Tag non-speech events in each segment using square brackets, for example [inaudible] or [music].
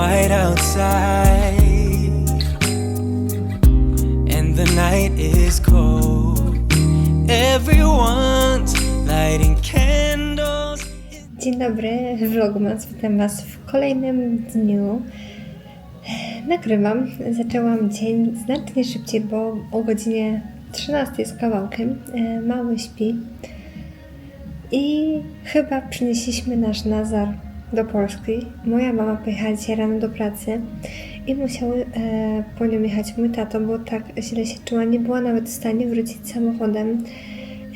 outside, and the night is cold. Everyone's lighting candles. Dzień dobry, Vlogmas. Witam Was w kolejnym dniu. Nagrywam. Zaczęłam dzień znacznie szybciej, bo o godzinie 13 z kawałkiem e, mały śpi. I chyba przynieśliśmy nasz Nazar do Polski. Moja mama pojechała dzisiaj rano do pracy i musiały e, po nią jechać mój tato, bo tak źle się czuła. Nie była nawet w stanie wrócić samochodem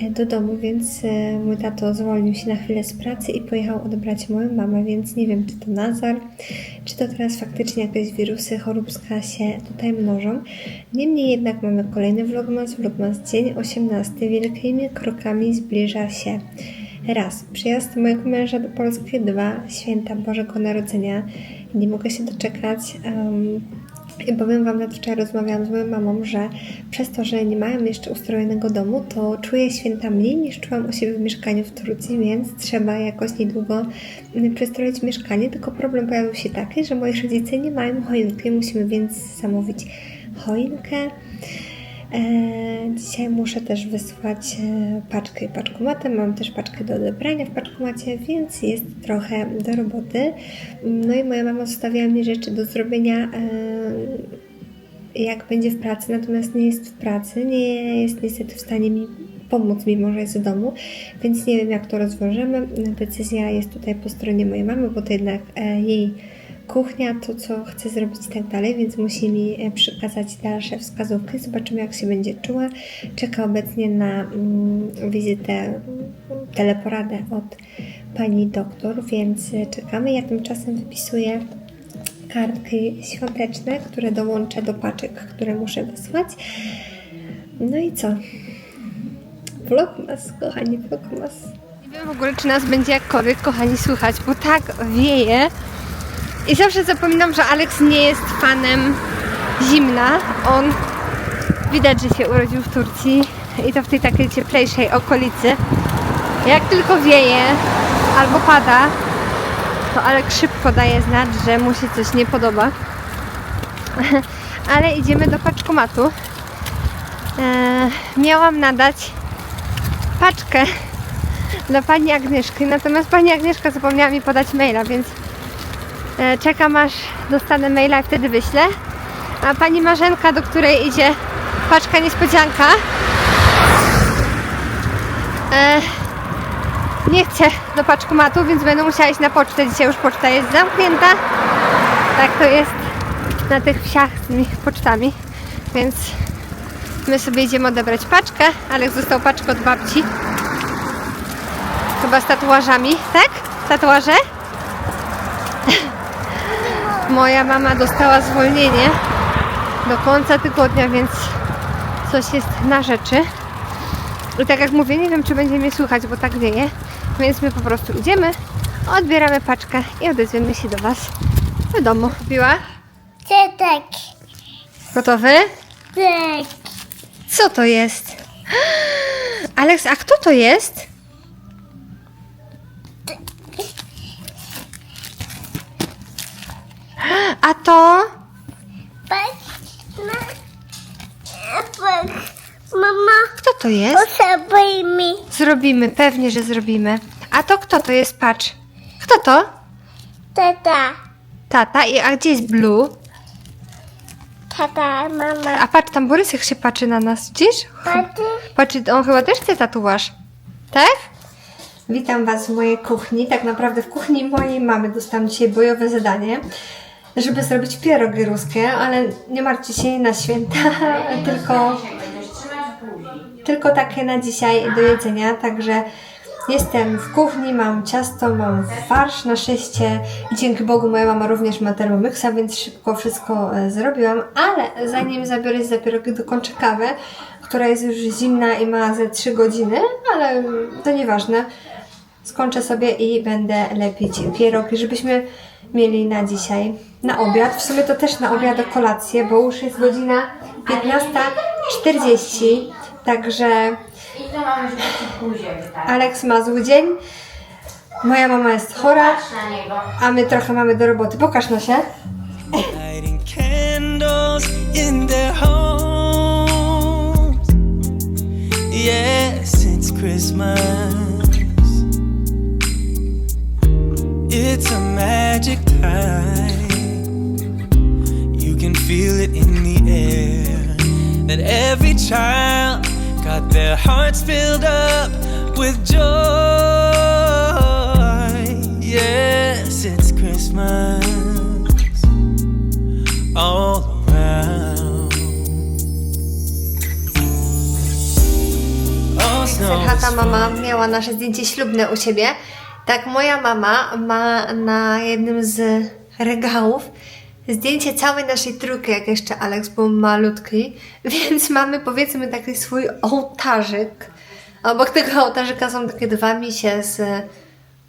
e, do domu, więc e, mój tato zwolnił się na chwilę z pracy i pojechał odebrać moją mamę, więc nie wiem, czy to Nazar, czy to teraz faktycznie jakieś wirusy choróbska się tutaj mnożą. Niemniej jednak mamy kolejny vlogmas, vlogmas dzień 18, wielkimi krokami zbliża się raz przyjazd mojego męża do Polski, dwa święta Bożego Narodzenia. Nie mogę się doczekać. Um, i powiem Wam, nawet wczoraj rozmawiałam z moją mamą, że przez to, że nie mają jeszcze ustrojonego domu, to czuję święta mniej niż czułam u siebie w mieszkaniu w Turcji, więc trzeba jakoś niedługo mm, przystroić mieszkanie. Tylko problem pojawił się taki, że moi rodzice nie mają choinki, musimy więc zamówić choinkę. E, dzisiaj muszę też wysłać e, paczkę i paczkomatem. Mam też paczkę do odebrania w paczkomacie, więc jest trochę do roboty. No i moja mama zostawiła mi rzeczy do zrobienia e, jak będzie w pracy, natomiast nie jest w pracy, nie jest niestety w stanie mi pomóc, mimo że jest w domu, więc nie wiem jak to rozwiążemy. Decyzja jest tutaj po stronie mojej mamy, bo to jednak jej kuchnia, to co chce zrobić i tak dalej, więc musi mi e, przekazać dalsze wskazówki. Zobaczymy jak się będzie czuła. Czeka obecnie na mm, wizytę, teleporadę od pani doktor, więc e, czekamy. Ja tymczasem wypisuję kartki świąteczne, które dołączę do paczek, które muszę wysłać. No i co? Vlogmas, kochani, vlogmas. Nie wiem w ogóle, czy nas będzie jakkolwiek, kochani, słychać, bo tak wieje. I zawsze zapominam, że Alex nie jest fanem zimna. On widać, że się urodził w Turcji i to w tej takiej cieplejszej okolicy. Jak tylko wieje albo pada, to Alex szybko daje znać, że mu się coś nie podoba. [laughs] Ale idziemy do paczkomatu. Eee, miałam nadać paczkę [laughs] dla pani Agnieszki, natomiast pani Agnieszka zapomniała mi podać maila, więc czekam aż dostanę maila i wtedy wyślę. A pani Marzenka, do której idzie paczka niespodzianka, e, nie chce do paczkomatu, więc będę musiała iść na pocztę. Dzisiaj już poczta jest zamknięta. Tak to jest na tych wsiach z tymi pocztami, więc my sobie idziemy odebrać paczkę. Aleks dostał paczkę od babci. Chyba z tatuażami, tak? Tatuaże? Moja mama dostała zwolnienie do końca tygodnia, więc coś jest na rzeczy. I tak jak mówię, nie wiem czy będzie mnie słychać, bo tak wieje. Więc my po prostu idziemy, odbieramy paczkę i odezwiemy się do Was w domu. Kupiła? Cetek. Gotowy? Tak. Co to jest? [gasps] Aleks, a kto to jest? To? Patrz na... Patrz. Mama, Kto to jest? potrzebuj mi. Zrobimy, pewnie, że zrobimy. A to kto to jest? Patrz. Kto to? Tata. Tata. I, a gdzie jest Blue? Tata, mama. A patrz, tam Borysek się patrzy na nas. Widzisz? Patrz. Patrzy, on chyba też chce tatuaż. Tak? Witam Was w mojej kuchni. Tak naprawdę w kuchni mojej mamy dostałam dzisiaj bojowe zadanie, żeby zrobić pierogi ruskie, ale nie martwcie się na święta, [laughs] tylko, tylko takie na dzisiaj do jedzenia. Także jestem w kuchni, mam ciasto, mam farsz na szeście i dzięki Bogu moja mama również ma termomyxa, więc szybko wszystko e, zrobiłam, ale zanim zabiorę się za pierogi, dokończę kawę, która jest już zimna i ma ze 3 godziny, ale to nieważne. Skończę sobie i będę lepić pierogi, żebyśmy mieli na dzisiaj, na obiad. W sumie to też na obiad do kolację, bo już jest godzina 15.40, także tak? Aleks ma zły dzień, moja mama jest chora, a my trochę mamy do roboty. Pokaż no się. It's a magic time. You can feel it in the air. That every child got their hearts filled up with joy. Yes, it's Christmas all around. Snow Serhata is mama miała nasze zdjęcie ślubne u siebie. Tak, moja mama ma na jednym z regałów zdjęcie całej naszej trójki, jak jeszcze Alex był malutki, [laughs] więc mamy powiedzmy taki swój ołtarzyk. Obok tego ołtarzyka są takie dwa misie z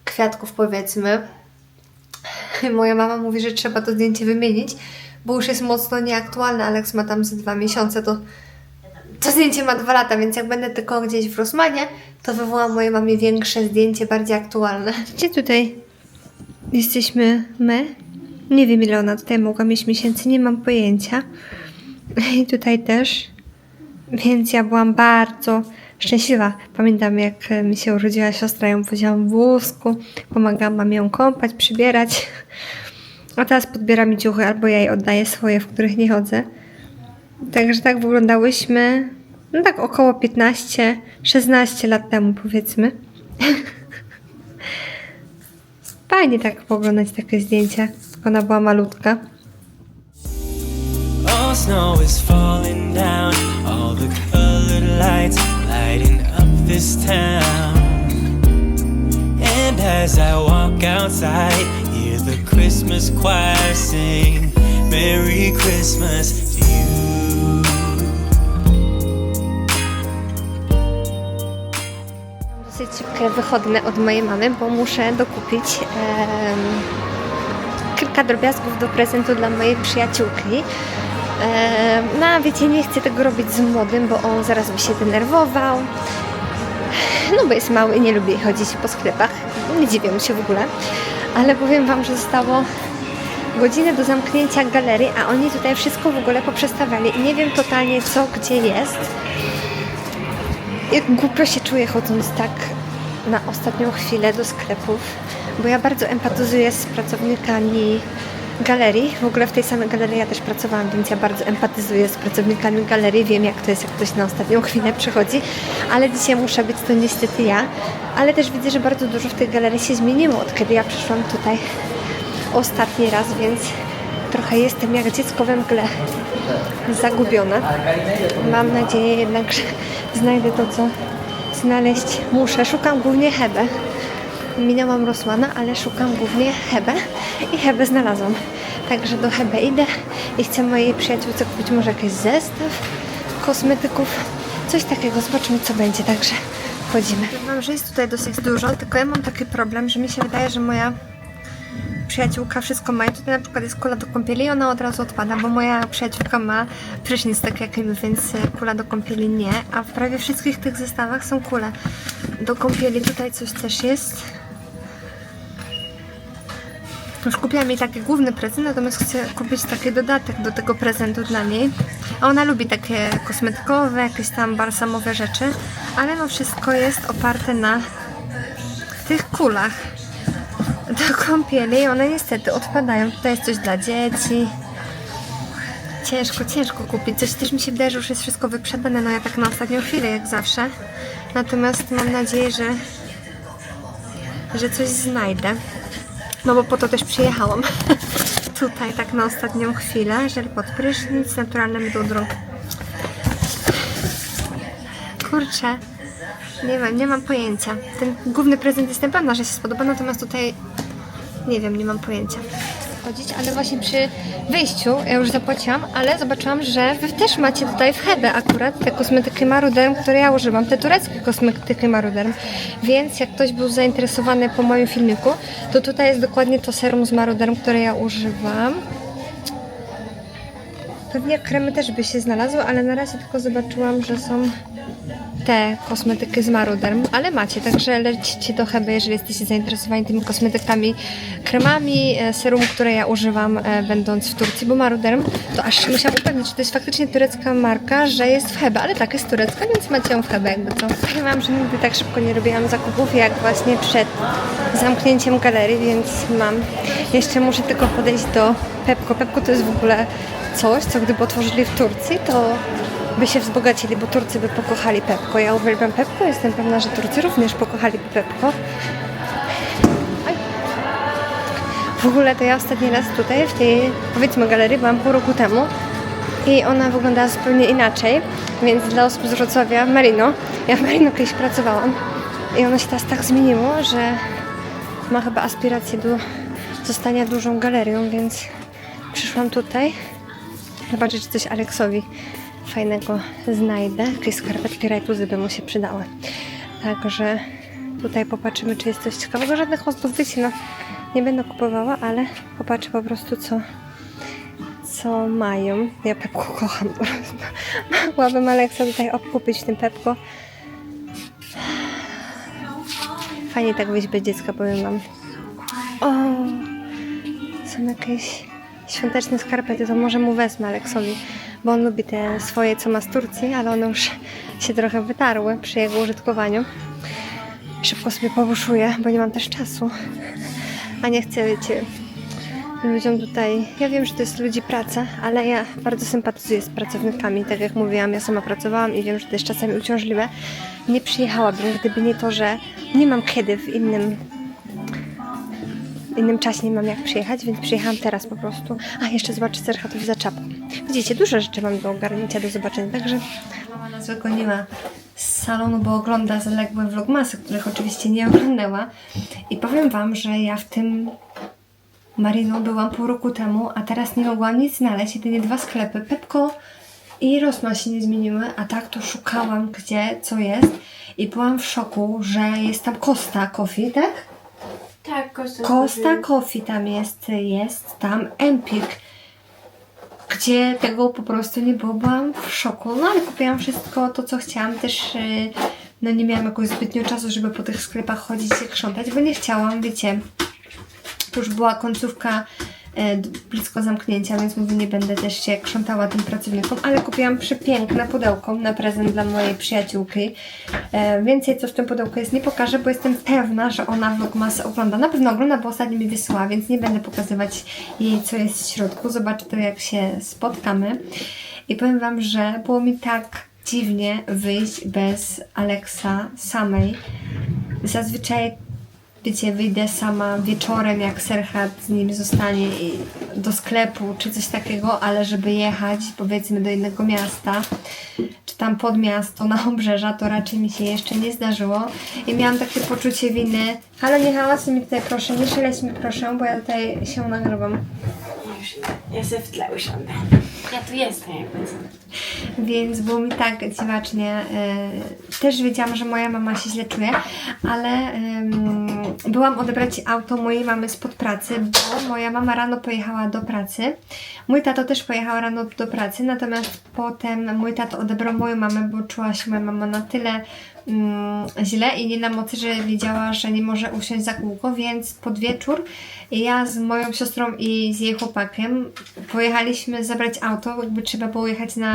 kwiatków powiedzmy. [laughs] Moja mama mówi, że trzeba to zdjęcie wymienić, bo już jest mocno nieaktualne. Alex ma tam ze dwa miesiące, to to zdjęcie ma dwa lata, więc jak będę tylko gdzieś w Rosmanie, to wywołam mojej mamie większe zdjęcie, bardziej aktualne. Gdzie tutaj jesteśmy my? Nie wiem ile ona tutaj mogła mieć miesięcy, nie mam pojęcia. I tutaj też. Więc ja byłam bardzo szczęśliwa. Pamiętam jak e, mi się urodziła siostra, ją powiedziałam w wózku, pomagałam mamie ją kąpać, przybierać. A teraz podbiera mi ciuchy, albo ja jej oddaję swoje, w których nie chodzę. Także tak wyglądałyśmy, no tak około 15-16 lat temu powiedzmy. [laughs] Fajnie tak poglądać takie zdjęcia, ona była malutka. All snow is falling down, all the colored lights lighting up this town. And as I walk outside, hear the Christmas choir sing, Merry Christmas to you. Dosyć wychodne od mojej mamy, bo muszę dokupić em, kilka drobiazgów do prezentu dla mojej przyjaciółki. Em, no wiecie, nie chcę tego robić z młodym, bo on zaraz by się denerwował. No bo jest mały i nie lubi chodzić po sklepach. Nie dziwię mu się w ogóle. Ale powiem Wam, że zostało godzinę do zamknięcia galerii, a oni tutaj wszystko w ogóle poprzestawiali. I nie wiem totalnie co, gdzie jest. Jak głupio się czuję chodząc tak na ostatnią chwilę do sklepów, bo ja bardzo empatyzuję z pracownikami galerii. W ogóle w tej samej galerii ja też pracowałam, więc ja bardzo empatyzuję z pracownikami galerii. Wiem, jak to jest, jak ktoś na ostatnią chwilę przychodzi, ale dzisiaj muszę być to niestety ja. Ale też widzę, że bardzo dużo w tej galerii się zmieniło, od kiedy ja przyszłam tutaj ostatni raz, więc trochę jestem jak dziecko we mgle zagubiona. Mam nadzieję jednak, że znajdę to, co znaleźć muszę. Szukam głównie Hebe. Minęłam Rosłana, ale szukam głównie Hebe i Hebe znalazłam. Także do Hebe idę i chcę mojej przyjaciółce kupić może jakiś zestaw kosmetyków. Coś takiego, zobaczymy co będzie, także wchodzimy. Wiem, że jest tutaj dosyć dużo, tylko ja mam taki problem, że mi się wydaje, że moja przyjaciółka wszystko ma. I tutaj na przykład jest kula do kąpieli i ona od razu odpada, bo moja przyjaciółka ma prysznic tak jak my, więc e, kula do kąpieli nie. A w prawie wszystkich tych zestawach są kule do kąpieli. Tutaj coś też jest. Już kupiłam jej taki główny prezent, natomiast chcę kupić taki dodatek do tego prezentu dla niej. A ona lubi takie kosmetykowe, jakieś tam balsamowe rzeczy, ale no wszystko jest oparte na tych kulach do kąpieli i one niestety odpadają. Tutaj jest coś dla dzieci. Ciężko, ciężko kupić. Coś też mi się wydaje, że już jest wszystko wyprzedane. No ja tak na ostatnią chwilę, jak zawsze. Natomiast mam nadzieję, że, że coś znajdę. No bo po to też przyjechałam. [laughs] Tutaj tak na ostatnią chwilę. Żel pod prysznic, naturalne mydło. Kurczę. Nie wiem, nie mam pojęcia. Ten główny prezent jestem pewna, że się spodoba, natomiast tutaj nie wiem, nie mam pojęcia. Chodzić, ale właśnie przy wyjściu, ja już zapłaciłam, ale zobaczyłam, że wy też macie tutaj w Hebe akurat te kosmetyki Maruderm, które ja używam, te tureckie kosmetyki Maruderm. Więc jak ktoś był zainteresowany po moim filmiku, to tutaj jest dokładnie to serum z Maruderm, które ja używam. Pewnie kremy też by się znalazły, ale na razie tylko zobaczyłam, że są te kosmetyki z Maruderm, ale macie, także lecicie do Hebe, jeżeli jesteście zainteresowani tymi kosmetykami, kremami, e, serum, które ja używam e, będąc w Turcji, bo Maruderm to aż musiałam upewnić, czy to jest faktycznie turecka marka, że jest w Hebe, ale tak, jest turecka, więc macie ją w Hebe jakby co. Ja mam, że nigdy tak szybko nie robiłam zakupów, jak właśnie przed zamknięciem galerii, więc mam, jeszcze muszę tylko podejść do Pepko. Pepko to jest w ogóle coś, co gdyby otworzyli w Turcji, to by się wzbogacili, bo Turcy by pokochali Pepko. Ja uwielbiam Pepko, jestem pewna, że Turcy również pokochaliby Pepko. W ogóle to ja ostatni raz tutaj, w tej powiedzmy galerii, byłam pół roku temu i ona wyglądała zupełnie inaczej, więc dla osób z Wrocławia, Marino, ja w Marino kiedyś pracowałam i ono się teraz tak zmieniło, że ma chyba aspiracje do zostania dużą galerią, więc przyszłam tutaj zobaczyć, czy coś Aleksowi fajnego znajdę. Jakieś skarpetki rajtuzy by mu się przydały. Także tutaj popatrzymy, czy jest coś ciekawego. Żadnych ozdób, no nie będę kupowała, ale popatrzę po prostu, co, co mają. Ja Pepko kocham po [laughs] prostu. Mogłabym Aleksa tutaj obkupić tym Pepko. Fajnie tak wyjść bez dziecka, powiem wam. O, są jakieś świąteczne skarpety, to może mu wezmę Aleksowi, bo on lubi te swoje, co ma z Turcji, ale one już się trochę wytarły przy jego użytkowaniu. Szybko sobie powuszuję, bo nie mam też czasu. A nie chcę, wiecie, ludziom tutaj... Ja wiem, że to jest ludzi praca, ale ja bardzo sympatyzuję z pracownikami. Tak jak mówiłam, ja sama pracowałam i wiem, że to jest czasami uciążliwe. Nie przyjechałabym, gdyby nie to, że nie mam kiedy w innym w innym czasie nie mam jak przyjechać, więc przyjechałam teraz po prostu. A, jeszcze zobaczę Serchatowi za czapką. Widzicie, dużo rzeczy mam do ogarnięcia, do zobaczenia, także wygoniła z salonu, bo ogląda zaległe vlogmasy, których oczywiście nie oglądała. I powiem Wam, że ja w tym Marino byłam pół roku temu, a teraz nie mogłam nic znaleźć, jedynie dwa sklepy. Pepko i Rosma się nie zmieniły, a tak to szukałam gdzie, co jest i byłam w szoku, że jest tam Costa Coffee, tak? Tak, Kosta. Costa Coffee tam jest, jest tam Empik, gdzie tego po prostu nie było, byłam w szoku, no ale kupiłam wszystko to, co chciałam, też y, no nie miałam jakoś zbytnio czasu, żeby po tych sklepach chodzić i krzątać, bo nie chciałam, wiecie, to już była końcówka blisko zamknięcia, więc mówię, nie będę też się krzątała tym pracownikom, ale kupiłam przepiękne pudełko na prezent dla mojej przyjaciółki. E, więcej co w tym pudełku jest nie pokażę, bo jestem pewna, że ona Vlogmas ogląda. Na pewno ogląda, bo ostatnio mi wysłała, więc nie będę pokazywać jej, co jest w środku. Zobaczę to, jak się spotkamy. I powiem Wam, że było mi tak dziwnie wyjść bez Alexa samej. Zazwyczaj wiecie, wyjdę sama wieczorem, jak Serhat z nim zostanie do sklepu, czy coś takiego, ale żeby jechać, powiedzmy, do innego miasta, czy tam pod miasto, na obrzeża, to raczej mi się jeszcze nie zdarzyło. I miałam takie poczucie winy. Halo, nie hałasuj mi tutaj proszę, nie szeleś mi proszę, bo ja tutaj się nagrywam. Ja sobie w tle usiądę. Ja tu jestem jakby. Więc było mi tak dziwacznie. e, też wiedziałam, że moja mama się źle czuje, ale em, byłam odebrać auto mojej mamy spod pracy, bo moja mama rano pojechała do pracy. Mój tato też pojechał rano do pracy, natomiast potem mój tato odebrał moją mamę, bo czuła się moja mama na tyle mm, źle i nie na mocy, że wiedziała, że nie może usiąść za kółko, więc pod wieczór ja z moją siostrą i z jej chłopakiem pojechaliśmy zabrać auto, jakby trzeba było jechać na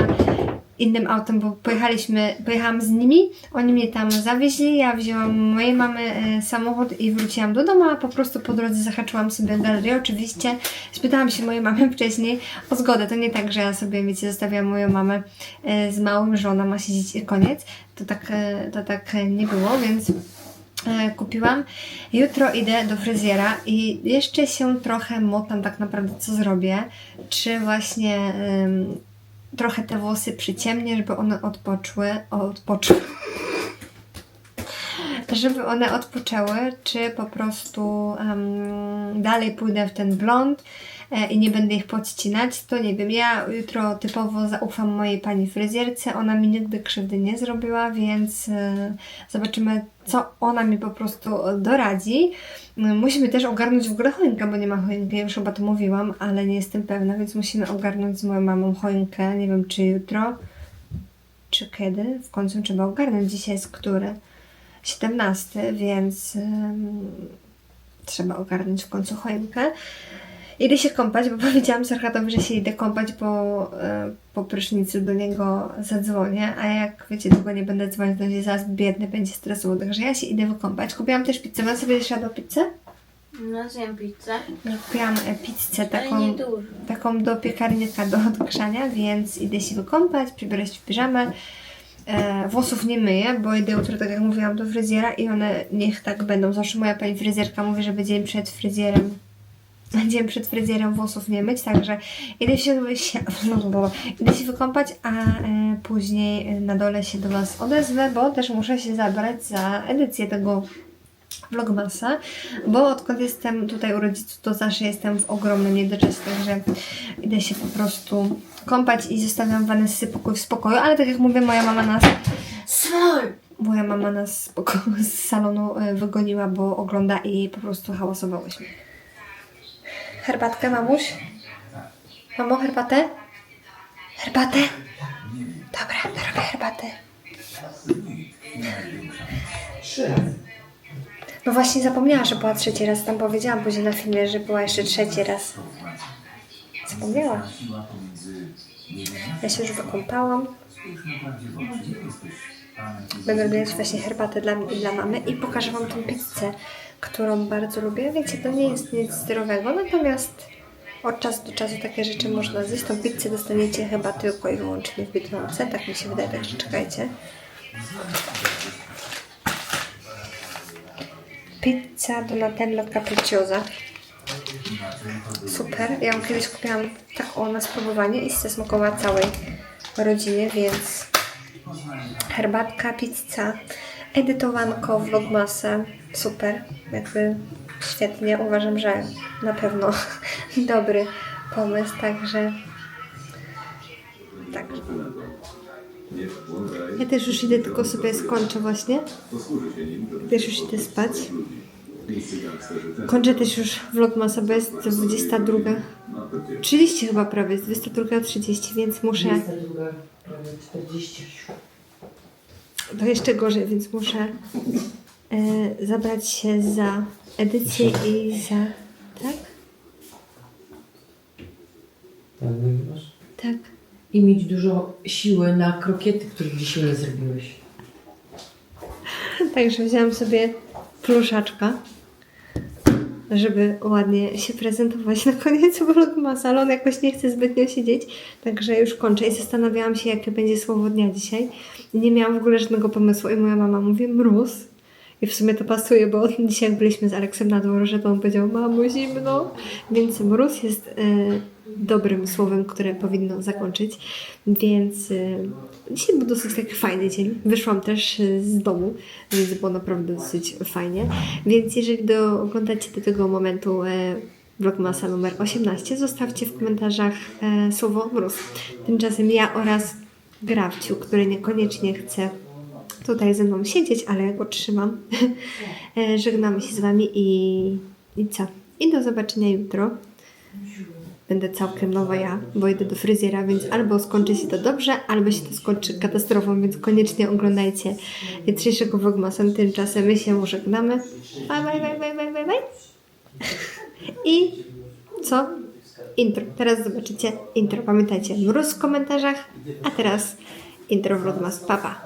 innym autem, bo pojechaliśmy, pojechałam z nimi, oni mnie tam zawieźli, ja wzięłam mojej mamy e, samochód i wróciłam do domu, a po prostu po drodze zahaczyłam sobie galerię. Oczywiście spytałam się mojej mamy [laughs] wcześniej o zgodę. To nie tak, że ja sobie, wiecie, zostawiam moją mamę e, z małym, że ona ma siedzieć i koniec. To tak, e, to tak nie było, więc kupiłam. Jutro idę do fryzjera i jeszcze się trochę motam tak naprawdę, co zrobię. Czy właśnie trochę te włosy przyciemnię, żeby one odpoczły, odpoczły. [laughs] Żeby one odpoczęły, czy po prostu em, dalej pójdę w ten blond i nie będę ich podcinać, to nie wiem. Ja jutro typowo zaufam mojej pani fryzjerce. Ona mi nigdy krzywdy nie zrobiła, więc e, zobaczymy, co ona mi po prostu doradzi. Musimy też ogarnąć w ogóle choinkę, bo nie ma choinki. Ja już chyba to mówiłam, ale nie jestem pewna, więc musimy ogarnąć z moją mamą choinkę. Nie wiem, czy jutro. czy kiedy. W końcu trzeba ogarnąć. Dzisiaj jest który? 17, więc trzeba ogarnąć w końcu choinkę. Idę się kąpać, bo [laughs] powiedziałam Serhatowi, że się idę kąpać, bo e, po prysznicu do niego zadzwonię, a jak wiecie, długo nie będę dzwonić, to będzie zaraz biedny, będzie stresował, także ja się idę wykąpać. Kupiłam też pizzę, mam sobie jadła pizzę? No zjem pizzę. Kupiłam e, pizzę taką, taką do piekarnika, do odgrzania, więc idę się wykąpać, przybierać w piżamę. E, włosów nie myję, bo idę jutro, tak jak mówiłam, do fryzjera i one niech tak będą. Zawsze moja pani fryzjerka mówi, że dzień przed fryzjerem dzień przed fryzjerem włosów nie myć, także idę się, się, idę się wykąpać, a e, później na dole się do Was odezwę, bo też muszę się zabrać za edycję tego vlogmasa, bo odkąd jestem tutaj u rodziców, to zawsze jestem w ogromnym niedoczasie, także idę się po prostu kąpać i zostawiam Vanessy pokój w spokoju, ale tak jak mówię, moja mama nas moja mama nas z salonu e, wygoniła, bo ogląda i po prostu hałasowałyśmy. Herbatkę, mamuś? Mamo, herbatę? Herbatę? Dobra, robię herbatę. No właśnie zapomniałam, że była trzeci raz. Tam powiedziałam później na filmie, że była jeszcze trzeci raz. Zapomniałam. Ja się już wykąpałam. Będę robić właśnie herbatę dla mnie i dla mamy i pokażę Wam tą pizzę, którą bardzo lubię. Wiecie, to nie jest nic zdrowego, natomiast od czasu do czasu takie rzeczy można zjeść. Tą pizzę dostaniecie chyba tylko i wyłącznie w Biedronce, tak mi się wydaje, także czekajcie. Pizza Donatello Capricciosa. Super. Ja ją kiedyś kupiłam tak o na spróbowanie i zasmakowała całej rodzinie, więc herbatka, pizza, edytowanko, vlogmasa, super, jakby świetnie, uważam, że na pewno [laughs] dobry pomysł, także tak. Ja też już idę, tylko sobie skończę właśnie. Też już idę spać. Kończę też już vlogmasa, bo jest 22. 30 chyba prawie, jest 22.30, więc muszę... druga prawie 40. To jeszcze gorzej, więc muszę e, zabrać się za edycję i za. Tak? Tak nagrywasz? Tak. I mieć dużo siły na krokiety, których dzisiaj nie zrobiłeś. [laughs] Także wzięłam sobie pluszaczka, żeby ładnie się prezentować na koniec vlogmasa, [laughs] ale on jakoś nie chce zbytnio siedzieć, także już kończę i zastanawiałam się, jakie będzie słowo dnia dzisiaj. Nie miałam w ogóle żadnego pomysłu i moja mama mówi mróz. I w sumie to pasuje, bo [laughs] dzisiaj byliśmy z Aleksem na dworze, to on powiedział, mamo zimno, więc mróz jest e, dobrym słowem, które powinno zakończyć, więc e, dzisiaj był dosyć taki fajny dzień. Wyszłam też e, z domu, więc było naprawdę dosyć fajnie. Więc jeżeli do, oglądacie do tego momentu e, vlogmasa numer 18, zostawcie w komentarzach e, słowo mróz. Tymczasem ja oraz Grawciu, który niekoniecznie chce tutaj ze mną siedzieć, ale ja go trzymam. [laughs] E, Żegnamy się z Wami i, i co? I do zobaczenia jutro. Będę całkiem nowa ja, bo idę do fryzjera, więc albo skończy się to dobrze, albo się to skończy katastrofą, więc koniecznie oglądajcie jutrzejszego vlogmasa. Tymczasem my się żegnamy. Bye, bye, bye, bye, bye, bye, bye. I co? Intro. Teraz zobaczycie intro. Pamiętajcie, mróz w komentarzach, a teraz interview más my papa.